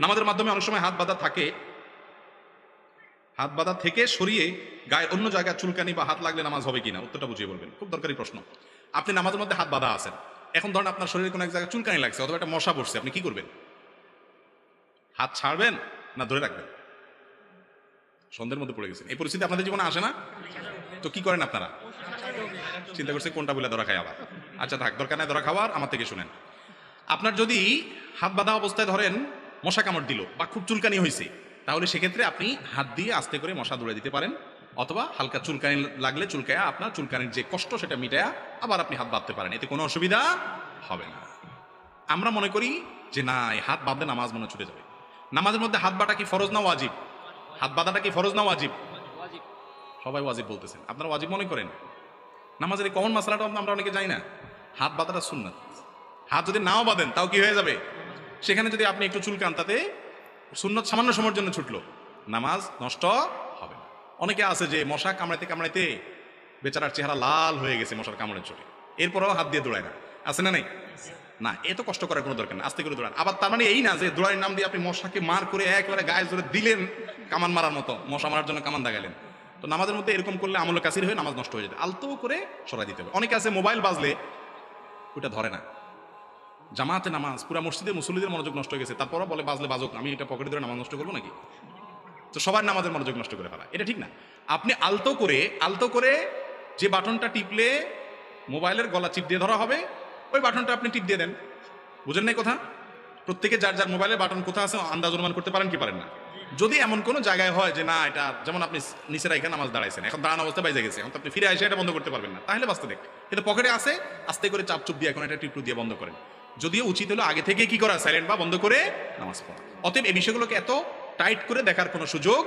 নামাজের মাধ্যমে অনেক সময় হাত বাঁধা থাকে। হাত বাঁধা থেকে সরিয়ে গায়ে অন্য জায়গায় চুলকানি বা হাত লাগলে নামাজ হবে কিনা? উত্তরটা বুঝিয়ে বলবেন। খুব দরকারি প্রশ্ন। আপনি নামাজের মধ্যে হাত বাঁধা আছেন। এখন ধরেন আপনার শরীরে কোনো এক জায়গায় চুলকানি লাগছে অথবা একটা মশা বসছে আপনি কি করবেন? হাত ছাড়বেন না ধরে রাখবেন? সন্ধ্যের মধ্যে পড়ে গেছেন। এই পরিস্থিতি আপনাদের জীবনে আসে না? তো কি করেন আপনারা? চিন্তা করছে কোনটা বলে ধরা খায় আবার। আচ্ছা থাক, দরকার নাই ধরা খাওয়ার, আমার থেকে শুনেন। আপনার যদি হাত বাঁধা অবস্থায় ধরেন মশা কামড় দিল বা খুব চুলকানি হয়েছে তাহলে সেক্ষেত্রে আপনি হাত দিয়ে আস্তে করে মশা দৌড়ে দিতে পারেন, অথবা হালকা চুলকানি লাগলে চুলকায়া আপনার চুলকানির যে কষ্ট সেটা মিটায়া আবার আপনি হাত বাঁধতে পারেন, এতে কোনো অসুবিধা হবে না। আমরা মনে করি যে না হাত বাঁধলে নামাজ মনে ছুটে যাবে। নামাজের মধ্যে হাত বাঁধা কি ফরজ না ওয়াজিব? হাত বাঁধাটা কি ফরজ না ওয়াজিব? সবাই ওয়াজিব বলতেছেন, আপনারা ওয়াজিব মনে করেন? নামাজের এই কমন মশলাটা আমরা অনেকে জানি না। হাত বাঁধাটা সুন্নাত। হাত যদি নাও বাঁধেন, তাও কি হয়ে যাবে? সেখানে যদি আপনি একটু চুলকান তাতে সুন্নত সামান্য সময়ের জন্য ছুটলো, নামাজ নষ্ট হবে না। অনেকে আছে যে মশা কামড়াইতে কামড়াইতে বেচারার চেহারা লাল হয়ে গেছে মশার কামড়ের চোটে। এরপরেও হাত দিয়ে দৌড়ায় না। আছে না নাই? না এত কষ্ট করার কোনো দরকার নেই, আস্তে করে দৌড়ান। আবার তার মানে এই না যে দৌড়ানোর নাম দিয়ে আপনি মশাকে মার করে একবারে গায়ে জোরে দিলেন কামান মারার মতো, মশা মারার জন্য কামান দাগালেন। তো নামাজের মধ্যে এরকম করলে আমল কাসির হয়ে নামাজ নষ্ট হয়ে যেতে, আলতো করে সরাই দিতে হবে। অনেকে আছে মোবাইল বাজলে ওটা ধরে না। জামাতে নামাজ, পুরা মসজিদে মুসল্লিদের মনোযোগ নষ্ট হয়ে গেছে, তারপরও বলে বাজলে বাজক, আমি এটা পকেটে ধরে নামাজ নষ্ট করব নাকি? তো সবার নামাজের মনোযোগ নষ্ট করে ফেলা, এটা ঠিক না। আপনি আলতো করে আলতো করে যে বাটনটা টিপলে মোবাইলের গলা চিপ দিয়ে ধরা হবে, ওই বাটনটা আপনি টিপ দিয়ে দেন। বুঝেন নাই কথা? প্রত্যেকে যার যার মোবাইলের বাটন কোথায় আছে, আন্দাজ অনুমান করতে পারেন কি পারেন না? যদি এমন কোনো জায়গায় হয় যে না, এটা যেমন আপনি নিচের এখানে নামাজ দাঁড়াইছেন, এখন দাঁড়ানো অবস্থা বাইজে গেছে, এখন আপনি ফিরে এসে এটা বন্ধ করতে পারবেন না। তাহলে বাঁচতে দেখ কিন্তু পকেটে আছে, আস্তে করে চাপ চুপ দিয়ে এখন এটা টিপটু দিয়ে বন্ধ করেন। যদিও উচিত হলো আগে থেকে কি করা, সাইলেন্ট বা বন্ধ করে নামাজ পড়া। অতএব এই বিষয়গুলোকে এত টাইট করে দেখার কোনো সুযোগ